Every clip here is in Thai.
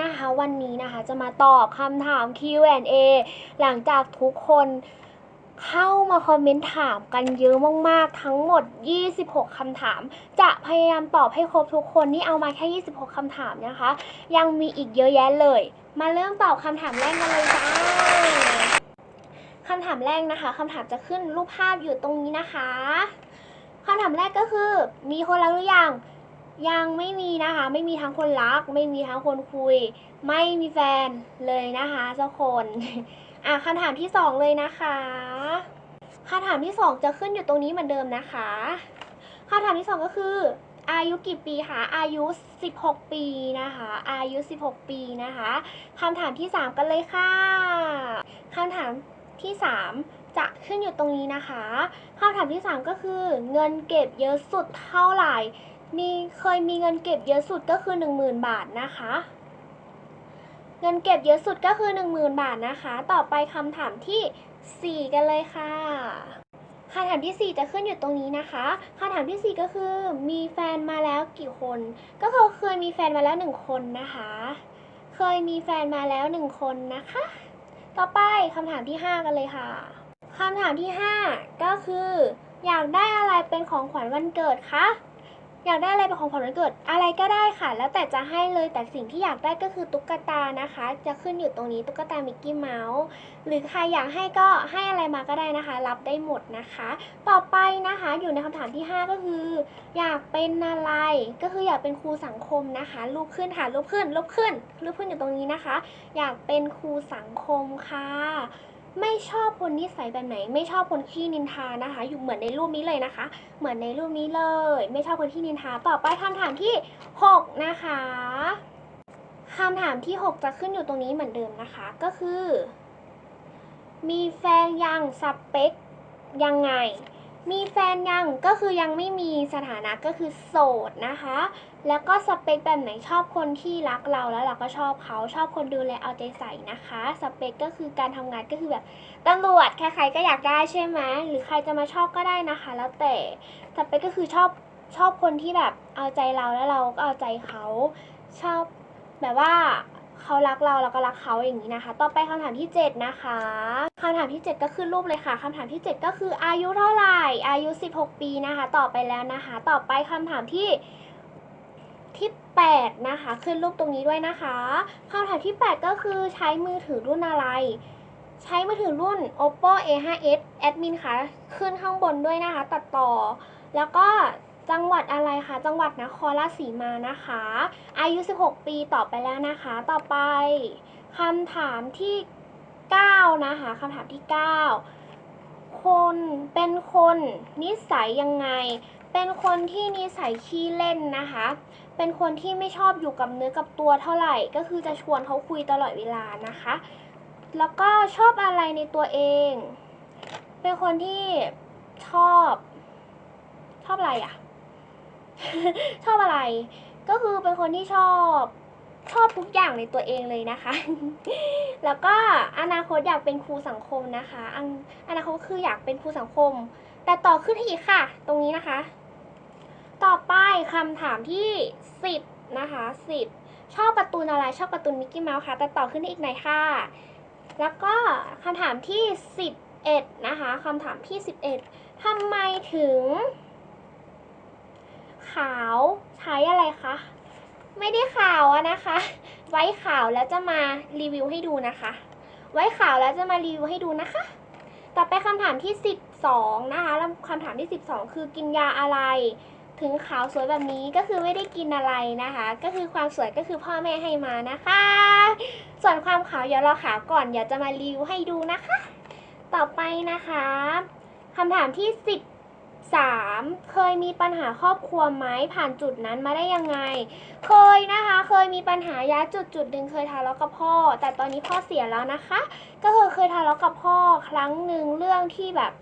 นะคะวันนี้นะคะจะมาตอบคำถาม Q&A หลังจากทุกคนเข้ามาคอมเมนต์ถามกันเยอะมากๆ ทั้งหมด 26 คำถาม จะพยายามตอบให้ครบทุกคน นี่เอามาแค่ 26 คำถามนะคะ ยังมีอีกเยอะแยะเลย มาเริ่มตอบคำถามแรกกันเลยจ้าคำถามแรกนะคะคำถามจะขึ้นรูปภาพอยู่ตรงนี้นะคะคำถามแรกก็คือ มีคนรักหรือยัง ยังไม่มีนะคะ ไม่มีทั้งคนรัก ไม่มีทั้งคนคุย ไม่มีแฟนเลยนะคะเจ้าคนอะคำถามที่สองเลยนะคะคำถามที่สองจะขึ้นอยู่ตรงนี้เหมือนเดิมนะคะคำถามที่สองก็คือ อายุกี่ปีคะอายุ 16 ปีนะคะ อายุ 16 ปีนะคะคำถามที่สามกันเลยค่ะคำถามที่สามจะขึ้นอยู่ตรงนี้นะคะคำถามที่สามก็คือ เงินเก็บเยอะสุดเท่าไหร่ มีเคยมีเงินเก็บเยอะสุดก็คือ 10,000 บาทนะคะ เงินเก็บเยอะสุดก็คือ 10,000 บาทนะคะ ต่อไปคำถามที่ 4 กันเลยค่ะคำถามที่ 4 จะขึ้นอยู่ตรงนี้นะคะคำถามที่ 4 ก็คือ มีแฟนมาแล้วกี่คน ก็คือเคยมีแฟนมาแล้วหนึ่งคนนะคะ เคยมีแฟนมาแล้วหนึ่งคนนะคะ ต่อไปคำถามที่ 5 กันเลยค่ะคำถามที่ 5 ก็คือ อยากได้อะไรเป็นของขวัญวันเกิดคะ อยากได้อะไรเป็นของขวัญวันเกิด อะไรก็ได้ค่ะ แล้วแต่จะให้เลยแต่สิ่งที่อยากได้ก็คือตุ๊กตานะคะ จะขึ้นอยู่ตรงนี้ตุ๊กตามิกกี้เมาส์หรือใครอยากให้ก็ให้อะไรมาก็ได้นะคะ รับได้หมดนะคะ ต่อไปนะคะอยู่ในคำถามที่ 5 ก็คือ อยากเป็นอะไร ก็คืออยากเป็นครูสังคมนะคะรูปขึ้นค่ะรูปขึ้นรูปขึ้นรูปขึ้นอยู่ตรงนี้นะคะ อยากเป็นครูสังคมค่ะ ไม่ชอบคนนิสัยแบบไหน ไม่ชอบคนขี้นินทานะคะ อยู่เหมือนในรูปนี้เลยนะคะ เหมือนในรูปนี้เลย ไม่ชอบคนขี้นินทาต่อไปคำถามที่ 6 นะคะคำถามที่ 6 จะขึ้นอยู่ตรงนี้เหมือนเดิมนะคะ ก็คือ มีแฟนยังสเปคยังไง มีแฟนยังก็คือยังไม่มีสถานะก็คือโสดนะคะ แล้วก็สเปคแบบไหนชอบคนที่รักเราแล้วเราก็ชอบเขาชอบคนดูแลเอาใจใส่นะคะ สเปคก็คือการทำงานก็คือแบบตำรวจใครๆก็อยากได้ใช่ไหมหรือใครจะมาชอบก็ได้นะคะ แล้วแต่สเปคก็คือชอบชอบคนที่แบบเอาใจเราแล้วเราก็เอาใจเขาชอบแบบว่า เขารักเราเราก็รักเขาอย่างนี้นะคะ ต่อไปคำถามที่ 7 นะคะคำถามที่ 7 ก็ขึ้นรูปเลยค่ะคำถามที่ 7 ก็คืออายุเท่าไหร่ อายุ 16 ปีนะคะ ต่อไปแล้วนะคะ ต่อไปคำถามที่ที่ 8 นะคะ ขึ้นรูปตรงนี้ด้วยนะคะคำถามที่ 8 ก็คือใช้มือถือรุ่นอะไร ใช้มือถือรุ่น oppo a5s admin ค่ะ ขึ้นข้างบนด้วยนะคะ ตัดต่อ แล้วก็ จังหวัดอะไรคะ จังหวัดนครราชสีมานะคะ อายุ 16 ปีต่อไปแล้วนะคะ ต่อไปคำถามที่ 9 นะคะคำถามที่ 9 คนเป็นคนนิสัยยังไง เป็นคนที่นิสัยขี้เล่นนะคะ เป็นคนที่ไม่ชอบอยู่กับเนื้อกับตัวเท่าไหร่ ก็คือจะชวนเขาคุยตลอดเวลานะคะ แล้วก็ชอบอะไรในตัวเอง เป็นคนที่ชอบชอบอะไรอะ ชอบอะไร ก็คือเป็นคนที่ชอบชอบทุกอย่างในตัวเองเลยนะคะ แล้วก็อนาคตอยากเป็นครูสังคมนะคะอันอนาคตคืออยากเป็นครูสังคม แต่ต่อขึ้นให้อีกค่ะ ตรงนี้นะคะ ต่อไปคำถามที่10นะคะ10ชอบการ์ตูนอะไรชอบการ์ตูนมิกกี้เมาส์ค่ะ แต่ต่อขึ้นให้อีกหน่อยค่ะ แล้วก็คำถามที่11นะคะคำถามที่11ทำไมถึง ขาวใช้อะไรคะ ไม่ได้ขาวอะนะคะ ไว้ขาวแล้วจะมารีวิวให้ดูนะคะ ไว้ขาวแล้วจะมารีวิวให้ดูนะคะ ต่อไปคำถามที่ 12 นะคะคำถามที่ 12 คือกินยาอะไร ถึงขาวสวยแบบนี้ก็คือไม่ได้กินอะไรนะคะ ก็คือความสวยก็คือพ่อแม่ให้มานะคะ ส่วนความขาวเดี๋ยวเราขาวก่อนเดี๋ยวจะมารีวิวให้ดูนะคะ ต่อไปนะคะคำถามที่ 3. เคยมีปัญหาครอบครัวไหมผ่านจุดนั้นมาได้ยังไง เคยนะคะ เคยมีปัญหาย้าจุดจุดหนึ่งเคยทะเลาะกับพ่อ แต่ตอนนี้พ่อเสียแล้วนะคะ ก็คือเคยทะเลาะกับพ่อครั้งหนึ่งเรื่องที่แบบ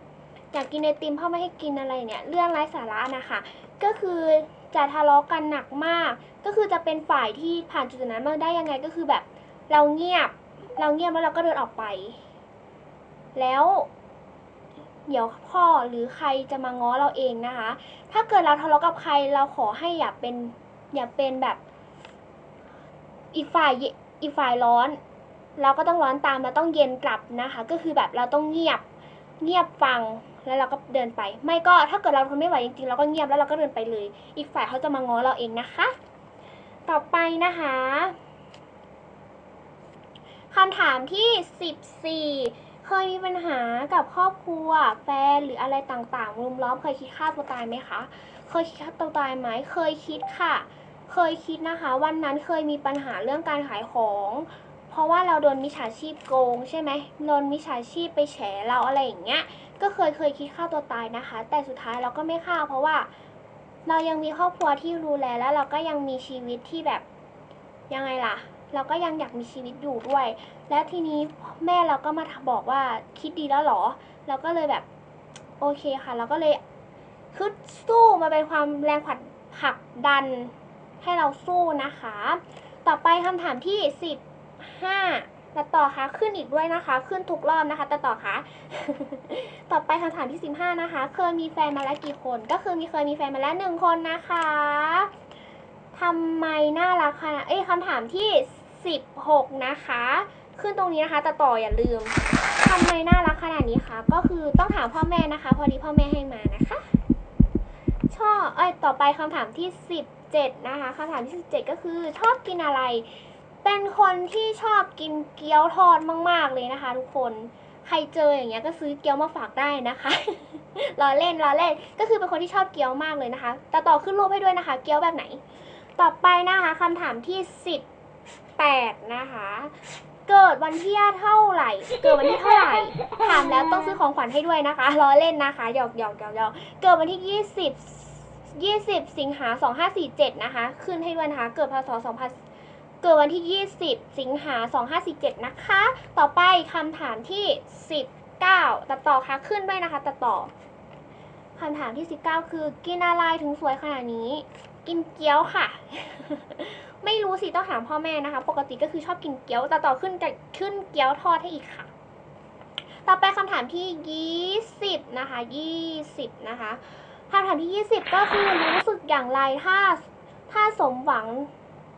อยากกินไอติมพ่อไม่ให้กินอะไรเนี่ยเรื่องไร้สาระนะคะ ก็คือจะทะเลาะกันหนักมาก ก็คือจะเป็นฝ่ายที่ผ่านจุดนั้นมาได้ยังไงก็คือแบบ เราเงียบ เราเงียบแล้วเราก็เดินออกไป แล้ว เดี๋ยวพ่อหรือใครจะมาง้อเราเองนะคะ ถ้าเกิดเราทะเลาะกับใครเราขอให้อย่าเป็นอย่าเป็นแบบอีกฝ่ายเยอีกฝ่ายร้อน เราก็ต้องร้อนตามเราต้องเย็นกลับนะคะ ก็คือแบบเราต้องเงียบเงียบฟังแล้วเราก็เดินไป ไม่ก็ถ้าเกิดเราทนไม่ไหวจริงๆเราก็เงียบแล้วเราก็เดินไปเลย อีกฝ่ายเขาจะมาง้อเราเองนะคะ ต่อไปนะคะคำถามที่ 14 เคยมีปัญหากับครอบครัว แฟนหรืออะไรต่างๆ รุมล้อมเคยคิดฆ่าตัวตายไหมคะ เคยคิดฆ่าตัวตายไหม เคยคิดค่ะ เคยคิดนะคะ วันนั้นเคยมีปัญหาเรื่องการขายของ เพราะว่าเราโดนมิจฉาชีพโกงใช่ไหมโดนมิจฉาชีพไปแฉเราอะไรอย่างเงี้ย ก็เคยเคยคิดฆ่าตัวตายนะคะ แต่สุดท้ายเราก็ไม่ฆ่า เพราะว่าเรายังมีครอบครัวที่ดูแลแล้วเราก็ยังมีชีวิตที่แบบยังไงล่ะ เราก็ยังอยากมีชีวิตอยู่ด้วย แล้วทีนี้แม่เราก็มาบอกว่าคิดดีแล้วหรอ เราก็เลยแบบโอเคค่ะ เราก็เลยคือสู้มาเป็นความแรงผลักผลักดันให้เราสู้นะคะ ต่อไปคำถามที่สิบห้าตัดต่อคะขึ้นอีกด้วยนะคะ ขึ้นทุกรอบนะคะตัดต่อคะต่อไปคำถามที่สิบห้านะคะ เคยมีแฟนมาแล้วกี่คน ก็คือมีเคยมีแฟนมาแล้วหนึ่งคนนะคะทำไมน่ารักขนาดเอ้ยคำถามที่ สิบหกนะคะ ขึ้นตรงนี้นะคะแตัดต่ออย่าลืมทำไมน่ารักขนาดนี้คะก็คือต้องถามพ่อแม่นะคะ พอดีพ่อแม่ให้มานะคะ ชอบเอ้ยต่อไปคำถามที่ 17 นะคะคำถามที่ 17 ก็คือชอบกินอะไร เป็นคนที่ชอบกินเกี๊ยวทอดมาก ๆ เลยนะคะ ทุกคนใครเจออย่างเงี้ยก็ซื้อเกี๊ยวมาฝากได้นะคะล้อเล่นล้อเล่น ก็คือเป็นคนที่ชอบเกี๊ยวมากเลยนะคะ แต่ต่อขึ้นรูปให้ด้วยนะคะ เกี๊ยวแบบไหน ต่อไปนะคะคำถามที่ 8 นะคะ เกิดวันที่เท่าไหร่ เกิดวันที่เท่าไหร่ ถามแล้วต้องซื้อของขวัญให้ด้วยนะคะล้อเล่นนะคะหยอกหยอกหยอกหยอกเกิดวันที่ 20 20 สิงหา 2547 นะคะ ขึ้นให้ด้วยนะคะ เกิดพศ 2000 เกิดวันที่ 20 สิงหา 2547 นะคะ ต่อไปคำถามที่ 19 ตัดต่อค่ะขึ้นด้วยนะคะ ตัดต่อคำถามที่ 19 คือกินอะไรถึงสวยขนาดนี้ กินเกี๊ยวค่ะ ไม่รู้สิต้องถามพ่อแม่นะคะ ปกติก็คือชอบกินเกี๊ยวแต่ต่อขึ้นจะขึ้นเกี๊ยวทอดให้อีกค่ะ ต่อไปคำถามที่20นะคะ20นะคะคำถามที่20ก็คือรู้สึกอย่างไรถ้าถ้าสมหวัง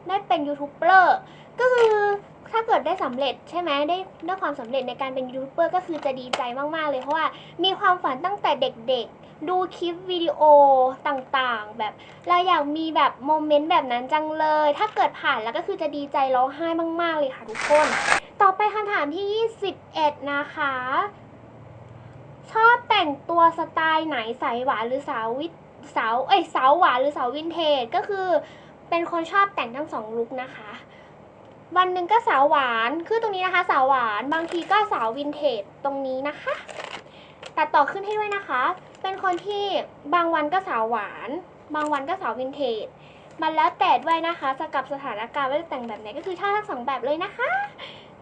ได้เป็นยูทูบเบอร์ก็คือถ้าเกิดได้สำเร็จใช่ไหมได้ได้ความสำเร็จในการเป็นยูทูบเบอร์ก็คือจะดีใจมากๆเลยเพราะว่ามีความฝันตั้งแต่เด็กๆ ดูคลิปวิดีโอต่างๆ แบบเราอยากมีแบบโมเมนต์แบบนั้นจังเลย ถ้าเกิดผ่านแล้วก็คือจะดีใจร้องไห้มาก ๆ เลยค่ะทุกคน ต่อไปคำถามที่ 21 นะคะ ชอบแต่งตัวสไตล์ไหนสายหวานหรือสาววิสาวเอ้ยสาวหวานหรือสาววินเทจก็คือเป็นคนชอบแต่งทั้งสองลุคนะคะวันหนึ่งก็สาวหวาน คือตรงนี้นะคะ สาวหวาน บางทีก็สาววินเทจตรงนี้นะคะ ตัดต่อขึ้นให้ด้วยนะคะ เป็นคนที่บางวันก็สาวหวาน บางวันก็สาววินเทจ มันแล้วแต่ด้วยนะคะสกับสถานการณ์ว่าจะแต่งแบบไหนก็คือชอบทั้งสองแบบเลยนะคะ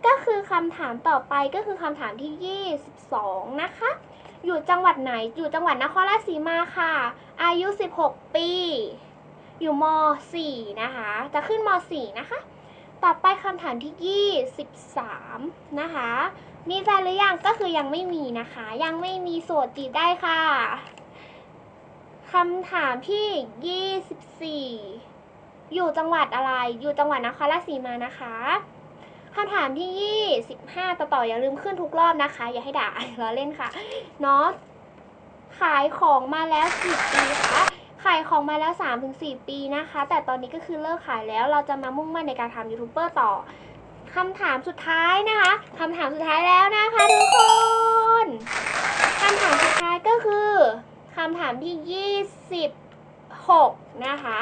ก็คือคำถามต่อไปก็คือคำถามที่ 22 นะคะ อยู่จังหวัดไหน อยู่จังหวัดนครราชสีมาค่ะ อายุ 16 ปี อยู่ม .4 นะคะ จะขึ้นม .4 นะคะ ต่อไปคำถามที่ 23 นะคะ มีแฟนหรือยังก็คือยังไม่มีนะคะ ยังไม่มีโสดจีบได้ค่ะคำถามที่ 24 อยู่จังหวัดอะไร อยู่จังหวัดนครราชสีมานะคะคำถามที่ 25 ต่อต่ออย่าลืมขึ้นทุกรอบนะคะ อย่าให้ด่าล้อเล่นค่ะเนาะขายของมาแล้วกี่ปีคะ ขายของมาแล้ว 3-4 ปีนะคะ แต่ตอนนี้ก็คือเลิกขายแล้ว เราจะมามุ่งมั่นในการทำยูทูบเบอร์ต่อคำถามสุดท้ายนะคะคำถามสุดท้ายแล้วนะคะทุกคนคำถามสุดท้ายก็คือคำถามที่ 26 นะคะ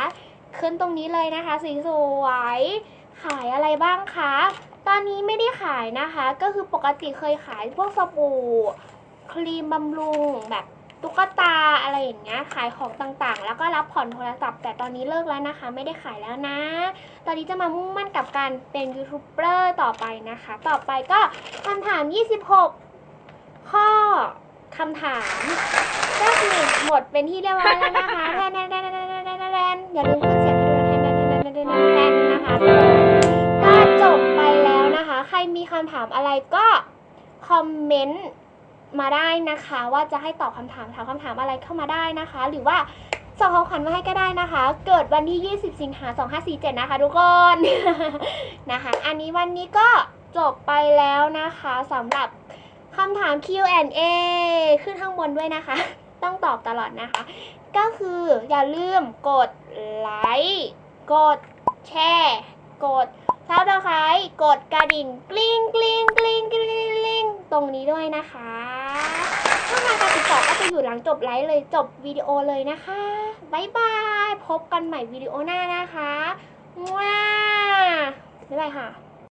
ขึ้นตรงนี้เลยนะคะสีสวยขายอะไรบ้างคะ ตอนนี้ไม่ได้ขายนะคะ ก็คือปกติเคยขายพวกสบู่ ครีมบำรุงแบบ ตุ๊กตาอะไรอย่างเงี้ยขายของต่างๆ แล้วก็รับผ่อนโทรศัพท์ แต่ตอนนี้เลิกแล้วนะคะ ไม่ได้ขายแล้วนะ ตอนนี้จะมามุ่งมั่นกับการเป็นยูทูบเบอร์ต่อไปนะคะ ต่อไปก็คำถาม 26 ข้อคำถามก็คือหมดเป็นที่เรียบร้อยแล้วนะคะแทนแทนแทนแทนแทนแทนแทนอย่าลืมขึ้นเสียงให้ด้วยนะแทนแทนแทนแทนแทนแทนนะคะก็จบไปแล้วนะคะ ใครมีคำถามอะไรก็คอมเมนต์ มาได้นะคะ ว่าจะให้ตอบคำถามถามคำถามอะไรเข้ามาได้นะคะ หรือว่าส่งของขวัญมาให้ก็ได้นะคะ เกิดวันที่ 20 สิงหา 2547 นะคะทุกคนนะคะ อันนี้วันนี้ก็จบไปแล้วนะคะสำหรับคำถาม Q&A ขึ้นข้างบนด้วยนะคะ ต้องตอบตลอดนะคะ ก็คืออย่าลืมกดไลค์ กดแชร์ กด ซับสไครต์กดกระดิ่งกลิ้งกลิ้งกลิ้งกลิ้งกลิ้งตรงนี้ด้วยนะคะช่องทางการติดต่อก็จะอยู่หลังจบไลฟ์เลยจบวิดีโอเลยนะคะบายบาย พบกันใหม่วิดีโอหน้านะคะว้าบ๊ายบายค่ะ